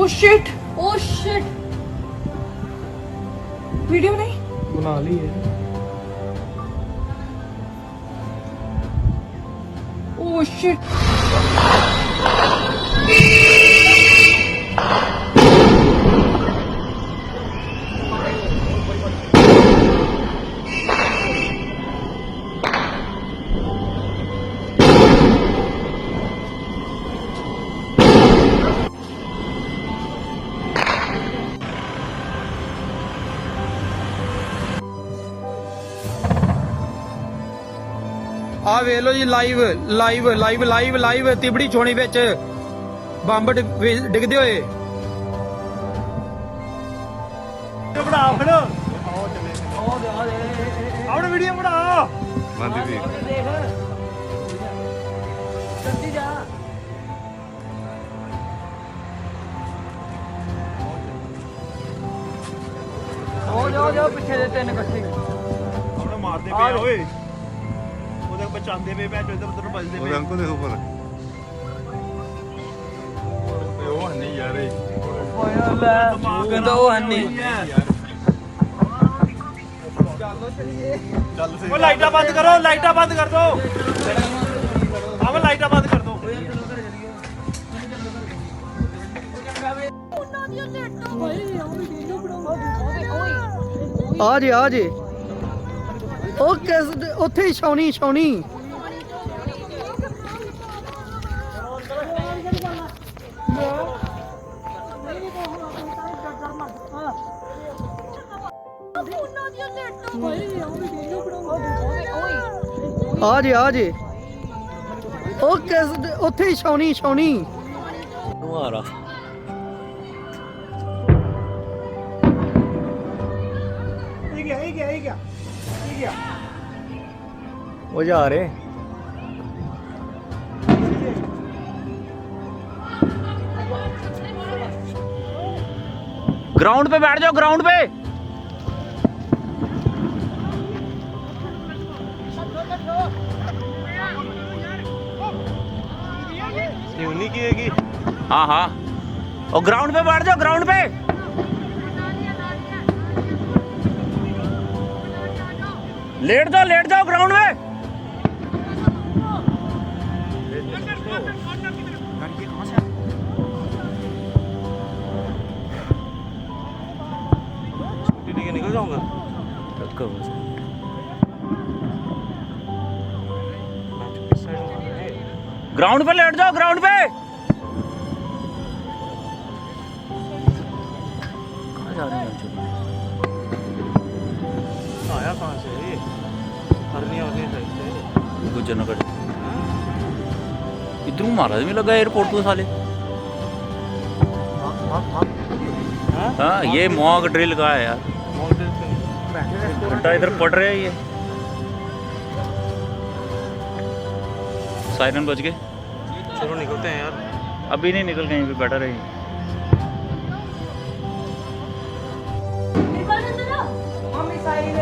ਓ shit oh shit video ਨਹੀਂ ਬਣਾ ਲਈ ਹੈ ਓ ਸ਼ਿਟ ਆ ਵੇਖ ਲਓ ਜੀ live live live live live Tibri ਛੋਣੀ ਵਿੱਚ ਬੰਬ ਡਿੱਗਦੇ ਹੋਏ। ਬਣਾ ਆਪਣੀ ਵੀਡੀਓ ਬਣਾ। ਬੰਦੀ ਦੀ ਆਪਣਾ ਮਾਰਦੇ ਪਏ ਓਏ। ਬਚਾਉਂਦੇ ਪਏ ਭੈਣ ਚੋ ਇਧਰ ਉਧਰ ਵੱਜਦੇ ਉਹਦੇ ਪਏ ਅੰਕਲ ਦੇ ਉੱਪਰ। ਉਹ ਨਹੀਂ ਯਾਰ ਇਹ। ਕਹਿੰਦਾ ਉਹ ਹੰਨੀ ਚੱਲ ਓ ਲਾਈਟਾਂ ਬੰਦ ਕਰੋ ਲਾਈਟਾਂ ਬੰਦ ਕਰ ਦੋ। ਆਵੇਂ ਲਾਈਟਾਂ ਬੰਦ ਕਰ ਦੋ। ਉਹਨਾਂ ਦੀਆਂ ਲੇਟਾਂ ਓਏ ਉਹ ਵੀਡੀਓ ਬਣਾਉਂਦੇ ਓਏ ਆ ਜੇ ਆ ਜੇ। ਉਹ ਕਿਸ ਉੱਥੇ ਹੀ ਛਾਉਣੀ ਛਾਉਣੀ। ਆ ਜੇ ਆ ਜੇ। ਉਹ ਕਿਸ ਉੱਥੇ ਹੀ ਛਾਉਣੀ ਛਾਉਣੀ। ਇਹ वो जा रहे। ग्राउंड पे बैठ जाओ, ग्राउंड पे। हाँ हाँ। और ग्राउंड पे बैठ जाओ, ग्राउंड पे। लेट जाओ लेट जाओ, ग्राउंड में। स्कूटी लेके निकल जाऊँगा ग्राउंड पे लेट जाओ ग्राउंड पे। कहाँ जा रहे हैं आया कहाँ से? ये हरनी वाली साइड से। गुजर नगर। उतरू महाराज मैं लगा एयरपोर्ट तू साले। हाँ, हाँ ये मॉक ड्रिल का है यार। घंटा इधर पड़ रहा है ये। साइरन बज गए। चलो निकलते हैं यार। अभी नहीं निकल गए बैठा रही मम्मी साइड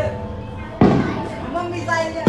मम्मी साइड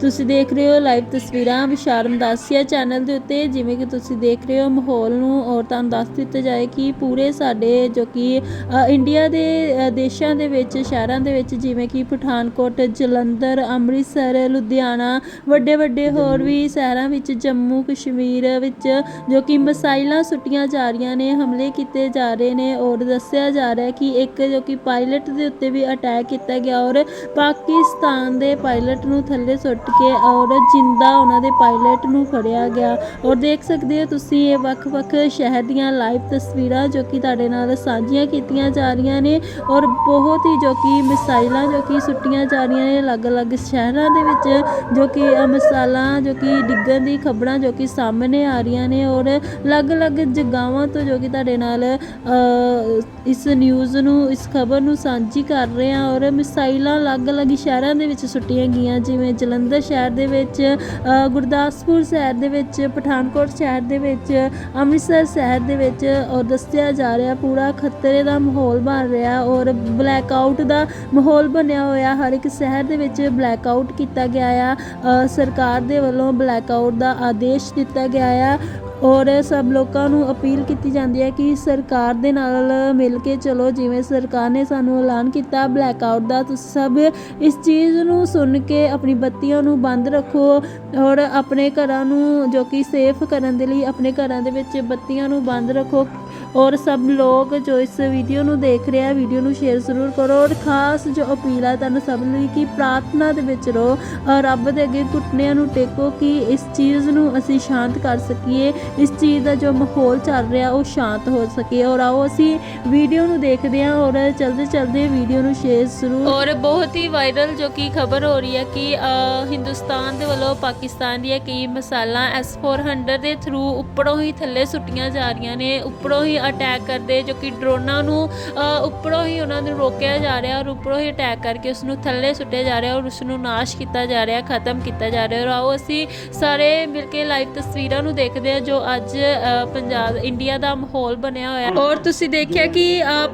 ਤੁਸੀਂ ਦੇਖ ਰਹੇ ਹੋ ਲਾਈਵ ਤਸਵੀਰਾਂ ਵਿਸ਼ਾਰਮ ਦਾਸੀਆ ਚੈਨਲ ਦੇ ਉੱਤੇ ਜਿਵੇਂ ਕਿ ਤੁਸੀਂ ਦੇਖ ਰਹੇ ਹੋ ਮਾਹੌਲ ਨੂੰ ਔਰ ਤੁਹਾਨੂੰ ਦੱਸ ਦਿੱਤਾ ਜਾਏ ਕਿ ਪੂਰੇ ਸਾਡੇ ਜੋ ਕਿ ਅ, ਇੰਡੀਆ ਦੇ ਅ, ਦੇਸ਼ਾਂ ਦੇ ਵਿੱਚ ਸ਼ਹਿਰਾਂ ਦੇ ਵਿੱਚ ਜਿਵੇਂ ਕਿ ਪਠਾਨਕੋਟ ਜਲੰਧਰ ਅੰਮ੍ਰਿਤਸਰ ਲੁਧਿਆਣਾ ਵੱਡੇ ਵੱਡੇ ਹੋਰ ਵੀ ਸ਼ਹਿਰਾਂ ਵਿੱਚ ਜੰਮੂ ਕਸ਼ਮੀਰ ਵਿੱਚ ਜੋ ਕਿ ਮਿਸਾਈਲਾਂ ਸੁੱਟੀਆਂ ਜਾ ਰਹੀਆਂ ਨੇ ਹਮਲੇ ਕੀਤੇ ਜਾ ਰਹੇ ਨੇ ਔਰ ਦੱਸਿਆ ਜਾ ਰਿਹਾ ਹੈ ਕਿ ਇੱਕ ਜੋ ਕਿ ਪਾਇਲਟ ਦੇ ਉੱਤੇ ਵੀ ਅਟੈਕ ਕੀਤਾ ਗਿਆ ਔਰ ਪਾਕਿਸਤਾਨ ਦੇ ਪਾਇਲਟ ਨੂੰ ਥੱਲੇ ਸੁੱਟ ਕੇ ਔਰ ਜਿੰਦਾ ਉਹਨਾਂ ਦੇ ਪਾਇਲਟ ਨੂੰ ਫੜਿਆ ਗਿਆ। ਔਰ ਦੇਖ ਸਕਦੇ ਹੋ ਤੁਸੀਂ ਇਹ ਵੱਖ-ਵੱਖ ਸ਼ਹਿਰ ਦੀਆਂ ਲਾਈਵ ਤਸਵੀਰਾਂ ਜੋ ਕਿ ਤੁਹਾਡੇ ਨਾਲ ਸਾਂਝੀਆਂ ਕੀਤੀਆਂ ਜਾ ਰਹੀਆਂ ਨੇ ਔਰ ਬਹੁਤ ਹੀ ਜੋ ਕਿ ਮਿਸਾਈਲਾਂ ਜੋ ਕਿ ਸੁੱਟੀਆਂ ਜਾ ਰਹੀਆਂ ਨੇ ਅਲੱਗ-ਅਲੱਗ ਸ਼ਹਿਰਾਂ ਦੇ ਵਿੱਚ ਜੋ ਕਿ ਮਿਸਾਲਾਂ ਜੋ ਕਿ ਡਿੱਗਣ ਦੀ ਖਬਰਾਂ ਜੋ ਕਿ ਸਾਹਮਣੇ ਆ ਰਹੀਆਂ ਨੇ ਔਰ ਅਲੱਗ-ਅਲੱਗ ਜਗਾਵਾਂ ਤੋਂ ਜੋ ਕਿ ਤੁਹਾਡੇ ਨਾਲ ਇਸ ਨਿਊਜ਼ ਨੂੰ, ਇਸ ਖਬਰ ਨੂੰ ਸਾਂਝੀ ਕਰ ਰਹੇ ਹਾਂ ਔਰ ਮਿਸਾਈਲਾਂ ਅਲੱਗ-ਅਲੱਗ ਸ਼ਹਿਰਾਂ ਦੇ ਵਿੱਚ ਸੁੱਟੀਆਂ ਗਈਆਂ, ਜਿਵੇਂ ਜਲੰਧਰ ਸ਼ਹਿਰ ਦੇ ਵਿੱਚ ਗੁਰਦਾਸਪੁਰ ਸ਼ਹਿਰ ਦੇ ਵਿੱਚ, ਪਠਾਨਕੋਟ ਸ਼ਹਿਰ ਦੇ ਵਿੱਚ, ਅੰਮ੍ਰਿਤਸਰ ਸ਼ਹਿਰ ਦੇ ਵਿੱਚ, ਔਰ ਦੱਸਿਆ ਜਾ ਰਿਹਾ ਪੂਰਾ ਖਤਰੇ ਦਾ ਮਾਹੌਲ ਬਣ ਰਿਹਾ ਔਰ ਬਲੈਕ ਆਊਟ ਦਾ ਮਾਹੌਲ ਬਣਿਆ ਹੋਇਆ। ਹਰ ਇੱਕ ਸ਼ਹਿਰ ਦੇ ਵਿੱਚ ਬਲੈਕ ਆਊਟ ਕੀਤਾ ਗਿਆ ਆ। ਸਰਕਾਰ ਦੇ ਵੱਲੋਂ ਬਲੈਕ ਆਊਟ ਦਾ ਆਦੇਸ਼ ਦਿੱਤਾ ਗਿਆ ਆ। ਔਰ ਸਭ ਲੋਕਾਂ ਨੂੰ ਅਪੀਲ ਕੀਤੀ ਜਾਂਦੀ ਹੈ ਕਿ ਸਰਕਾਰ ਦੇ ਨਾਲ ਮਿਲ ਕੇ ਚਲੋ, ਜਿਵੇਂ ਸਰਕਾਰ ਨੇ ਸਾਨੂੰ ਐਲਾਨ ਕੀਤਾ ਬਲੈਕ ਆਊਟ ਦਾ, ਤੁਸੀਂ ਸਭ ਇਸ ਚੀਜ਼ ਨੂੰ ਸੁਣ ਕੇ ਆਪਣੀ ਬੱਤੀਆਂ ਨੂੰ ਬੰਦ ਰੱਖੋ ਔਰ ਆਪਣੇ ਘਰਾਂ ਨੂੰ ਜੋ ਕਿ ਸੇਫ ਕਰਨ ਦੇ ਲਈ ਆਪਣੇ ਘਰਾਂ ਦੇ ਵਿੱਚ ਬੱਤੀਆਂ ਨੂੰ ਬੰਦ ਰੱਖੋ ਔਰ ਸਭ ਲੋਕ ਜੋ ਇਸ ਵੀਡੀਓ ਨੂੰ ਦੇਖ ਰਹੇ ਆ ਵੀਡੀਓ ਨੂੰ ਸ਼ੇਅਰ ਜ਼ਰੂਰ ਕਰੋ ਔਰ ਖਾਸ ਜੋ ਅਪੀਲ ਹੈ ਤੁਹਾਨੂੰ ਸਭ ਲਈ ਕਿ ਪ੍ਰਾਰਥਨਾ ਦੇ ਵਿੱਚ ਰਹੋ ਰੱਬ ਦੇ ਅੱਗੇ ਘੁੱਟਨਿਆਂ ਨੂੰ ਟੇਕੋ ਕਿ ਇਸ ਚੀਜ਼ ਨੂੰ ਅਸੀਂ ਸ਼ਾਂਤ ਕਰ ਸਕੀਏ ਇਸ ਚੀਜ਼ ਦਾ ਜੋ ਮਾਹੌਲ ਚੱਲ ਰਿਹਾ, ਉਹ ਸ਼ਾਂਤ ਹੋ ਸਕੇ। ਔਰ ਆਓ ਅਸੀਂ ਵੀਡੀਓ ਨੂੰ ਦੇਖਦੇ ਹਾਂ ਔਰ ਚਲਦੇ ਚਲਦੇ ਵੀਡੀਓ ਨੂੰ ਸ਼ੇਅਰ ਜ਼ਰੂਰ ਔਰ ਬਹੁਤ ਹੀ ਵਾਇਰਲ ਜੋ ਕਿ ਖਬਰ ਹੋ ਰਹੀ ਹੈ ਕਿ ਹਿੰਦੁਸਤਾਨ ਦੇ ਵੱਲੋਂ ਪਾਕਿਸਤਾਨ ਦੀਆਂ ਕਈ ਮਿਸਾਲਾਂ S400 ਦੇ ਥਰੂ ਉੱਪਰੋਂ ਹੀ ਥੱਲੇ ਸੁੱਟੀਆਂ ਜਾ ਰਹੀਆਂ ਨੇ। ਉੱਪਰੋਂ ਹੀ ਅਟੈਕ ਕਰਦੇ ਜੋ ਕਿ ਡਰੋਨਾਂ ਨੂੰ ਉੱਪਰੋਂ ਹੀ ਉਹਨਾਂ ਨੂੰ ਰੋਕਿਆ ਜਾ ਰਿਹਾ ਔਰ ਉੱਪਰੋਂ ਹੀ ਅਟੈਕ ਕਰਕੇ ਉਸ ਨੂੰ ਥੱਲੇ ਸੁੱਟਿਆ ਜਾ ਰਿਹਾ ਔਰ ਉਸ ਨੂੰ ਨਾਸ਼ ਕੀਤਾ ਜਾ ਰਿਹਾ, ਖਤਮ ਕੀਤਾ ਜਾ ਰਿਹਾ। ਔਰ ਆਓ ਅਸੀਂ ਸਾਰੇ ਮਿਲ ਕੇ ਲਾਈਵ ਤਸਵੀਰਾਂ ਨੂੰ ਦੇਖਦੇ ਹਾਂ ਜੋ ਅੱਜ ਪੰਜਾਬ, ਇੰਡੀਆ ਦਾ ਮਾਹੌਲ ਬਣਿਆ ਹੋਇਆ। ਔਰ ਤੁਸੀਂ ਦੇਖਿਆ ਕਿ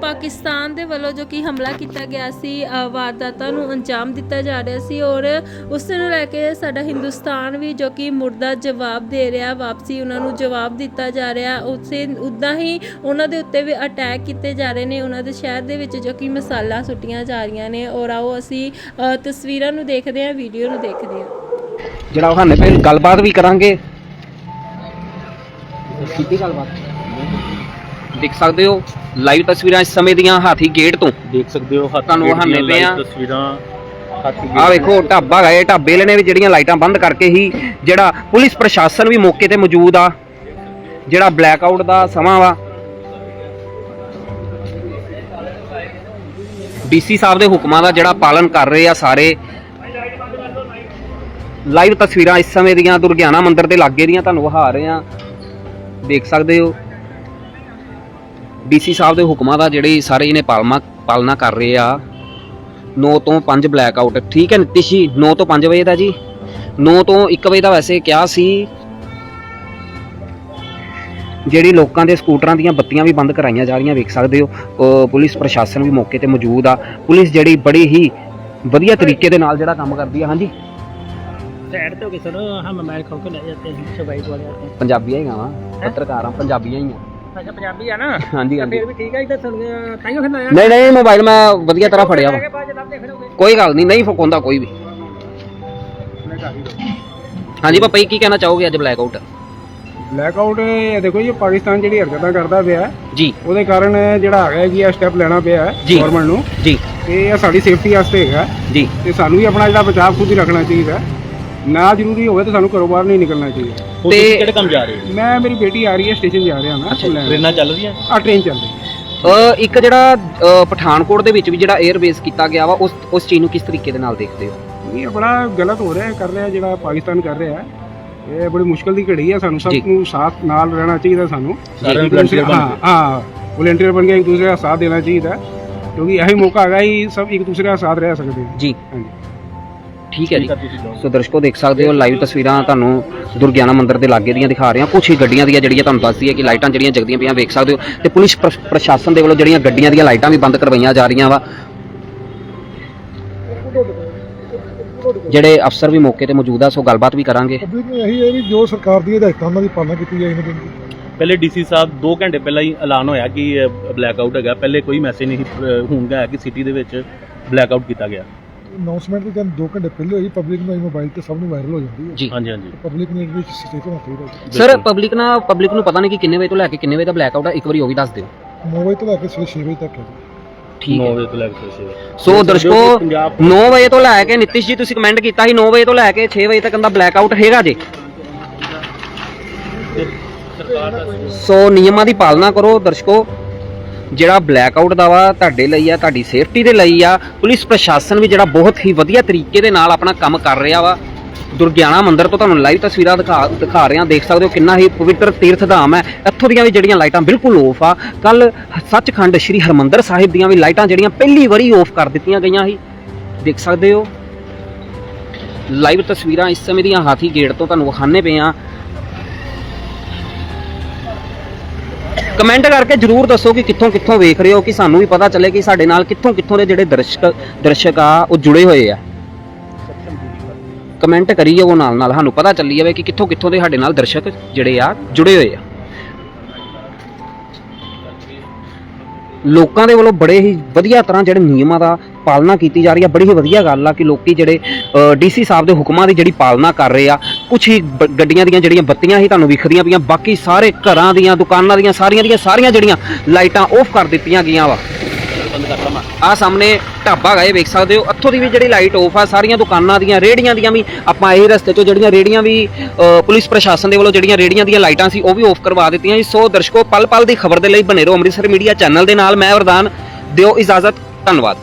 ਪਾਕਿਸਤਾਨ ਦੇ ਵੱਲੋਂ ਜੋ ਕਿ ਹਮਲਾ ਕੀਤਾ ਗਿਆ ਸੀ ਵਾਰਦਾਤਾਂ ਨੂੰ ਅੰਜਾਮ ਦਿੱਤਾ ਜਾ ਰਿਹਾ ਸੀ ਔਰ ਉਸ ਨੂੰ ਲੈ ਕੇ ਸਾਡਾ ਹਿੰਦੁਸਤਾਨ ਵੀ ਜੋ ਕਿ ਮੁਰਦਾ ਜਵਾਬ ਦੇ ਰਿਹਾ, ਵਾਪਸੀ ਉਹਨਾਂ ਨੂੰ ਜਵਾਬ ਦਿੱਤਾ ਜਾ ਰਿਹਾ। ਉਸੇ ਉਦਾਂ ਹੀ ਉਹਨਾਂ ਦੇ ਉੱਤੇ ਵੀ ਅਟੈਕ ਕੀਤੇ ਜਾ ਰਹੇ ਨੇ, ਉਹਨਾਂ ਦੇ ਸ਼ਹਿਰ ਦੇ ਵਿੱਚ ਜੋ ਕਿ ਮਸਾਲਾ ਸੁੱਟੀਆਂ ਜਾ ਰਹੀਆਂ ਨੇ। ਔਰ ਆਓ ਅਸੀਂ ਤਸਵੀਰਾਂ ਨੂੰ ਦੇਖਦੇ ਹਾਂ, ਵੀਡੀਓ ਨੂੰ ਦੇਖਦੇ ਹਾਂ। ਜਿਹੜਾ ਉਹ ਹਾਨੇ ਪੈ ਗੱਲਬਾਤ ਵੀ ਕਰਾਂਗੇ। ਕੀਤੀ ਗੱਲਬਾਤ ਦੇਖ ਸਕਦੇ ਹੋ ਲਾਈਵ ਤਸਵੀਰਾਂ ਇਸ ਸਮੇਂ ਦੀਆਂ ਹਾਥੀ ਗੇਟ ਤੋਂ। ਦੇਖ ਸਕਦੇ ਹੋ ਹੱਥ ਤੁਹਾਨੂੰ ਗੇਟ ਦੀਆਂ ਹਾਨੇ ਪਏ ਆ। live ਤਸਵੀਰਾਂ। ਹਾਥੀ ਆਹ ਵੇਖੋ ਢਾਬਾ ਗਏ ਢਾਬੇ ਵਾਲੇ ਨੇ ਵੀ ਜਿਹੜੀਆਂ ਲਾਈਟਾਂ ਬੰਦ ਕਰਕੇ ਹੀ ਜਿਹੜਾ ਪੁਲਿਸ ਪ੍ਰਸ਼ਾਸਨ ਵੀ ਮੌਕੇ ਤੇ ਮੌਜੂਦ ਆ। ਜਿਹੜਾ ਬਲੈਕ ਆਊਟ ਦਾ ਸਮਾਂ ਵਾ। ਡੀਸੀ ਸਾਹਿਬ ਦੇ ਹੁਕਮਾਂ ਦਾ ਜਿਹੜਾ ਪਾਲਨ ਕਰ ਰਹੇ ਆ ਸਾਰੇ। ਲਾਈਵ ਤਸਵੀਰਾਂ ਇਸ ਸਮੇਂ ਦੀਆਂ ਦੁਰਗਿਆਨਾ ਮੰਦਿਰ ਦੇ ਲਾਗੇ ਦੀਆਂ ਤੁਹਾਨੂੰ ਵਿਖਾ ਰਹੇ ਆ। ਦੇਖ ਸਕਦੇ ਹੋ। ਡੀਸੀ ਸਾਹਿਬ ਦੇ ਹੁਕਮਾਂ ਦਾ ਜਿਹੜੇ ਸਾਰੇ ਇਹਨੇ ਪਾਲਮਾ, ਪਾਲਣਾ ਕਰ ਰਹੇ ਆ। 9 ਤੋਂ 5 ਬਲੈਕ ਆਊਟ ਠੀਕ ਹੈ ਨਿਤਿਸ਼ ਜੀ 9 ਤੋਂ 5 ਵਜੇ ਦਾ ਜੀ। 9 ਤੋਂ 1 ਵਜੇ ਦਾ ਵੈਸੇ ਕਿਹਾ ਸੀ। ਜਿਹੜੀ ਲੋਕਾਂ ਦੇ ਸਕੂਟਰਾਂ ਦੀਆਂ ਬੱਤੀਆਂ ਵੀ ਬੰਦ ਕਰਾਈਆਂ ਜਾ ਰਹੀਆਂ, ਵੇਖ ਸਕਦੇ ਹੋ। ਅਹ ਪੁਲਿਸ ਪ੍ਰਸ਼ਾਸਨ ਵੀ ਮੌਕੇ ਤੇ ਮੌਜੂਦ ਆ। ਪੁਲਿਸ ਜਿਹੜੀ ਬੜੀ ਹੀ ਵਧੀਆ ਤਰੀਕੇ ਦੇ ਨਾਲ ਜਿਹੜਾ ਕੰਮ ਕਰਦੀ ਆ। ਹਾਂਜੀ। साइड तो के सर हम मोबाइल खोल के ले जाते हैं सब बाइक वाले आते हैं ਪੰਜਾਬੀ ਹੀ ਗਾਵਾਂ ਪੱਤਰਕਾਰ ਆ ਪੰਜਾਬੀਆਂ ਹੀ ਆ अच्छा पंजाबी है ना ਹਾਂਜੀ तो ਹਾਂਜੀ फिर भी ठीक है इधर सुन ताइयो फिर नया ਨਹੀਂ ਨਹੀਂ ਮੋਬਾਈਲ ਮੈਂ ਵਧੀਆ ਤਰ੍ਹਾਂ ਫੜਿਆ ਵਾ के बाद जनाब देख रहे होगे ਕੋਈ ਗੱਲ ਨਹੀਂ ਨਹੀਂ ਫਕਾਉਂਦਾ ਕੋਈ ਵੀ ਹਾਂਜੀ ਪਾਪਾ ਜੀ ਕੀ ਕਹਿਣਾ ਚਾਹੋਗੇ ਅੱਜ ਬਲੈਕ ਆਊਟ ਬਲੈਕ ਆਊਟ ਇਹ ਦੇਖੋ ਜੀ ਪਾਕਿਸਤਾਨ ਜਿਹੜੀ ਹਰਕਤਾਂ ਕਰਦਾ ਪਿਆ ਹੈ, ਜੀ ਉਹਦੇ ਕਾਰਨ ਜਿਹੜਾ ਹੈਗਾ ਕਿ ਇਹ ਸਟੈਪ ਲੈਣਾ ਪਿਆ ਜੀ। ਗਵਰਨਮੈਂਟ ਨੂੰ ਜੀ ਤੇ ਇਹ ਸਾਡੀ ਸੇਫਟੀ ਵਾਸਤੇ ਹੈਗਾ ਜੀ ਤੇ ਸਾਨੂੰ ਵੀ ਆਪਣਾ ਜਿਹੜਾ ਬਚਾਅ ਖੁਦ ਹੀ ਰੱਖਣਾ ਚਾਹੀਦਾ ਨਾ ਜ਼ਰੂਰੀ ਹੋਵੇ ਤਾਂ ਸਾਨੂੰ ਘਰੋਂ ਬਾਹਰ ਨਹੀਂ ਨਿਕਲਣਾ ਚਾਹੀਦਾ। ਹੁਣ ਤੇ- ਤੁਸੀਂ ਕਿਹੜੇ ਕੰਮ ਜਾ ਰਹੇ ਹੋ? ਮੈਂ ਮੇਰੀ ਬੇਟੀ ਆ ਰਹੀ ਹੈ ਸਟੇਸ਼ਨ ਜਾ ਰਿਹਾ ਮੈਂ ਲੈਣ ਟ੍ਰੇਨਾਂ ਚੱਲ ਰਹੀਆਂ? ਆ ਟ੍ਰੇਨ ਚੱਲ ਰਹੀ ਹੈ। ਅ, ਇੱਕ ਜਿਹੜਾ ਅ, ਪਠਾਨਕੋਟ ਦੇ ਵਿੱਚ ਵੀ ਜਿਹੜਾ 에ਅਰ ਬੇਸ ਕੀਤਾ ਗਿਆ ਵਾ ਉਸ ਉਸ ਚੀਜ਼ ਨੂੰ ਕਿਸ ਤਰੀਕੇ ਦੇ ਨਾਲ ਦੇਖਦੇ ਹੋ? ਇਹ ਬੜਾ ਗਲਤ ਹੋ ਰਿਹਾ ਹੈ, ਕਰ ਰਿਹਾ ਜਿਹੜਾ ਪਾਕਿਸਤਾਨ ਕਰ ਰਿਹਾ ਹੈ। ਇਹ ਬੜੀ ਮੁਸ਼ਕਲ ਦੀ ਘੜੀ ਹੈ ਸਾਨੂੰ ਸਭ ਜੀ। ਨੂੰ ਸਾਥ ਨਾਲ ਰਹਿਣਾ ਚਾਹੀਦਾ ਸਾਨੂੰ। ਸਾਰਿਆਂ ਨੂੰ ਇੱਕ ਦੂਸਰੇ- volunteer ਬਣ ਹਾਂ ਹਾਂ ਵੋਲੰਟੀਅਰ ਬਣ ਕੇ ਇੱਕ ਦੂਸਰੇ ਦਾ ਸਾਥ ਦੇਣਾ ਚਾਹੀਦਾ ਹੈ, ਕਿਉਂਕਿ ਇਹੀ ਮੌਕਾ ਹੈਗਾ ਹੀ ਸਭ ਇੱਕ ਦੂਸਰੇ ਦਾ ਸਾਥ ਰਹਿ ਸਕਦੇ ਜੀ। ਹਾਂਜੀ। ਠੀਕ ਹੈ ਜੀ। ਸੋ ਦਰਸ਼ਕੋ ਦੇਖ ਸਕਦੇ ਹੋ ਲਾਈਵ ਤਸਵੀਰਾਂ ਤੁਹਾਨੂੰ ਦੁਰਗਿਆਨਾ ਮੰਦਿਰ ਦੇ ਲਾਗੇ ਦੀਆਂ ਦਿਖਾ ਰਹੇ ਹਾਂ ਕੁਝ ਹੀ ਗੱਡੀਆਂ ਦੀਆਂ ਜਿਹੜੀਆਂ ਤੁਹਾਨੂੰ ਦੱਸਦੀ ਹੈ ਕਿ ਲਾਈਟਾਂ ਜਿਹੜੀਆਂ ਜਗਦੀਆਂ ਪਈਆਂ ਵੇਖ ਸਕਦੇ ਹੋ। ਤੇ ਪੁਲਿਸ ਪ੍ਰ- ਪ੍ਰਸ਼ਾਸਨ ਦੇ ਵੱਲੋਂ ਜਿਹੜੀਆਂ ਗੱਡੀਆਂ ਦੀਆਂ ਲਾਈਟਾਂ ਵੀ ਬੰਦ ਕਰਵਾਈਆਂ ਜਾ ਰਹੀਆਂ ਵਾ। ਜਿਹੜੇ ਅਫਸਰ ਵੀ ਮੌਕੇ ਤੇ ਮੌਜੂਦ ਆ ਸੋ ਗੱਲਬਾਤ ਵੀ ਕਰਾਂਗੇ। ਇਹੀ ਹੈ ਵੀ ਜੋ ਸਰਕਾਰ ਦੀ ਹਦਾਇਤਾਂ ਉਹਨਾਂ ਦੀ ਪਾਲਣਾ ਕੀਤੀ ਜਾਏ ਇਹਨਾਂ ਦੀ। ਪਹਿਲੇ ਡੀਸੀ ਸਾਹਿਬ 2 ਘੰਟੇ ਪਹਿਲਾਂ ਹੀ ਐਲਾਨ ਹੋਇਆ ਕਿ ਬਲੈਕ ਆਊਟ ਹੈਗਾ। ਪਹਿਲੇ ਕੋਈ ਮੈਸੇਜ ਨਹੀਂ ਹੁਣ ਗਿਆ ਕਿ ਸਿਟੀ ਦੇ ਵਿੱਚ ਬਲੈਕ ਆਊਟ ਕੀਤਾ ਗਿਆ। ਅਨਾਉਂਸਮੈਂਟ ਦੀ ਜਦ 2 ਘੰਟੇ ਪਹਿਲੇ ਹੋਈ ਪਬਲਿਕ ਨੂੰ ਮੋਬਾਈਲ ਤੇ ਸਭ ਨੂੰ ਵਾਇਰਲ ਹੋ ਜਾਂਦੀ ਹੈ। ਜੀ। ਹਾਂਜੀ ਹਾਂਜੀ। ਪਬਲਿਕ ਨੂੰ ਇਹਦੇ ਵਿੱਚ ਸਚੇਤ ਹੋਣਾ ਚਾਹੀਦਾ ਹੈ। ਸਰ ਪਬਲਿਕ ਨਾ ਪਬਲਿਕ ਨੂੰ ਪਤਾ ਨਹੀਂ ਕਿ ਕਿੰਨੇ ਵਜੇ ਤੋਂ ਲੈ ਕੇ ਕਿੰਨੇ ਵਜੇ ਦਾ ਬਲੈਕ ਆਊਟ ਆ ਇੱਕ ਵਾਰੀ ਉਹ ਵੀ ਦੱਸ ਦਿਓ। ਵਜੇ ਤੋਂ ਲੈ ਕੇ ਸਵੇਰੇ 6 ਵਜੇ ਤੱਕ ਹੈ ਜੀ। ਠੀਕ 9 ਹੈ ਵਜੇ ਤੋਂ ਲੈ ਕੇ ਛੇ ਵਜੇ। ਸੋ ਦਰਸ਼ਕੋ ਪੰਜਾਬ 9 ਵਜੇ ਤੋਂ ਲੈ ਕੇ ਨਿਤਿਸ਼ ਜੀ ਤੁਸੀਂ ਕਮੈਂਟ ਕੀਤਾ ਸੀ 9 ਵਜੇ ਤੋਂ ਲੈ ਕੇ 6 ਵਜੇ ਤੱਕ ਦਾ ਬਲੈਕ ਆਊਟ ਹੈਗਾ ਜੇ। ਸੋ ਨਿਯਮਾਂ ਦੀ ਪਾਲਣਾ ਕਰੋ ਦਰਸ਼ਕੋ। ਜਿਹੜਾ ਬਲੈਕ ਆਊਟ ਦਾ ਵਾ ਤੁਹਾਡੇ ਲਈ ਆ, ਤੁਹਾਡੀ ਸੇਫਟੀ ਦੇ ਲਈ ਆ, ਪੁਲਿਸ ਪ੍ਰਸ਼ਾਸਨ ਵੀ ਜਿਹੜਾ ਬਹੁਤ ਹੀ ਵਧੀਆ ਤਰੀਕੇ ਦੇ ਨਾਲ ਆਪਣਾ ਕੰਮ ਕਰ ਰਿਹਾ ਵਾ। ਦੁਰਗਿਆਣਾ ਮੰਦਿਰ ਤੋਂ ਤੁਹਾਨੂੰ ਲਾਈਵ ਤਸਵੀਰਾਂ ਦਿਖਾ ਦਿਖਾ ਰਹੇ ਹਾਂ ਦੇਖ ਸਕਦੇ ਹੋ ਕਿੰਨਾ ਹੀ ਪਵਿੱਤਰ ਤੀਰਥ ਧਾਮ ਹੈ। ਇੱਥੋਂ ਦੀਆਂ ਵੀ ਜਿਹੜੀਆਂ ਲਾਈਟਾਂ ਬਿਲਕੁਲ ਆਫ ਆ। ਕੱਲ ਸੱਚਖੰਡ ਸ੍ਰੀ ਹਰਮੰਦਰ ਸਾਹਿਬ ਦੀਆਂ ਵੀ ਲਾਈਟਾਂ ਜਿਹੜੀਆਂ ਪਹਿਲੀ ਵਾਰੀ ਆਫ ਕਰ ਦਿੱਤੀਆਂ ਗਈਆਂ ਸੀ। ਦੇਖ ਸਕਦੇ ਹੋ। ਲਾਈਵ ਤਸਵੀਰਾਂ ਇਸ ਸਮੇਂ ਦੀਆਂ ਹਾਥੀ ਗੇਟ ਤੋਂ ਤੁਹਾਨੂੰ ਵਿਖਾਣੇ ਪਏ ਆ ਕਮੈਂਟ ਕਰਕੇ ਜਰੂਰ ਦੱਸੋ ਕਿ ਕਿੱਥੋਂ ਕਿੱਥੋਂ ਵੇਖ ਰਹੇ ਹੋ ਕਿ ਸਾਨੂੰ ਵੀ ਪਤਾ ਚੱਲੇ ਕਿ ਸਾਡੇ ਨਾਲ ਕਿੱਥੋਂ ਕਿੱਥੋਂ ਦੇ ਜਿਹੜੇ ਦਰਸ਼ਕ ਦਰਸ਼ਕ ਆ, ਉਹ ਜੁੜੇ ਹੋਏ ਆ। ਕਮੈਂਟ ਕਰੀਏ ਉਹ ਨਾਲ ਨਾਲ, ਸਾਨੂੰ ਪਤਾ ਚੱਲੀ ਜਾਵੇ ਕਿ ਕਿੱਥੋਂ ਕਿੱਥੋਂ ਦੇ ਸਾਡੇ ਨਾਲ ਦਰਸ਼ਕ ਜਿਹੜੇ ਆ, ਜੁੜੇ ਹੋਏ ਆ। ਲੋਕਾਂ ਦੇ ਵੱਲੋਂ ਬੜੇ ਹੀ ਵਧੀਆ ਤਰ੍ਹਾਂ ਜਿਹੜੇ ਨਿਯਮਾਂ ਦਾ ਪਾਲਣਾ ਕੀਤੀ ਜਾ ਰਹੀ ਆ। ਬੜੀ ਹੀ ਵਧੀਆ ਗੱਲ ਆ ਕਿ ਲੋਕੀ ਜਿਹੜੇ ਡੀਸੀ ਸਾਹਿਬ ਦੇ ਹੁਕਮਾਂ ਦੀ ਜਿਹੜੀ ਪਾਲਣਾ ਕਰ ਰਹੇ ਆ ਕੁਝ ਹੀ ਬ- ਗੱਡੀਆਂ ਦੀਆਂ ਜਿਹੜੀਆਂ ਬੱਤੀਆਂ ਹੀ ਤੁਹਾਨੂੰ ਵਿਖਦੀਆਂ ਪਈਆਂ ਬਾਕੀ ਸਾਰੇ ਘਰਾਂ ਦੀਆਂ ਦੁਕਾਨਾਂ ਦੀਆਂ ਸਾਰੀਆਂ ਦੀਆਂ ਸਾਰੀਆਂ ਜਿਹੜੀਆਂ ਲਾਈਟਾਂ ਆਫ ਕਰ ਦਿੱਤੀਆਂ ਗਈਆਂ ਵਾ। ਆ ਸਾਹਮਣੇ ਢਾਬਾ ਗਏ ਵੇਖ ਸਕਦੇ ਹੋ। ਇੱਥੋਂ ਦੀ ਵੀ ਜਿਹੜੀ ਲਾਈਟ ਆਫ ਆ ਸਾਰੀਆਂ ਦੁਕਾਨਾਂ ਦੀਆਂ ਰੇੜੀਆਂ ਦੀਆਂ ਵੀ ਆਪਾਂ ਇਹ ਰਸਤੇ 'ਚੋਂ ਜਿਹੜੀਆਂ ਰੇੜੀਆਂ ਵੀ ਅ, ਪੁਲਿਸ ਪ੍ਰਸ਼ਾਸਨ ਦੇ ਵੱਲੋਂ ਜਿਹੜੀਆਂ ਰੇੜੀਆਂ ਦੀਆਂ ਲਾਈਟਾਂ ਸੀ ਉਹ ਵੀ ਆਫ ਕਰਵਾ ਦਿੱਤੀਆਂ ਜੀ। ਸੋ ਦਰਸ਼ਕੋ ਪਲ ਪਲ ਦੀ ਖਬਰ ਦੇ ਲਈ ਬਨੇ ਰਹੋ ਅੰਮ੍ਰਿਤਸਰ ਮੀਡੀਆ ਚੈਨਲ ਦੇ ਨਾਲ। ਮੈਂ ਵਰਦਾਨ ਦਿਓ ਇਜਾਜ਼ਤ ਧੰਨਵਾਦ।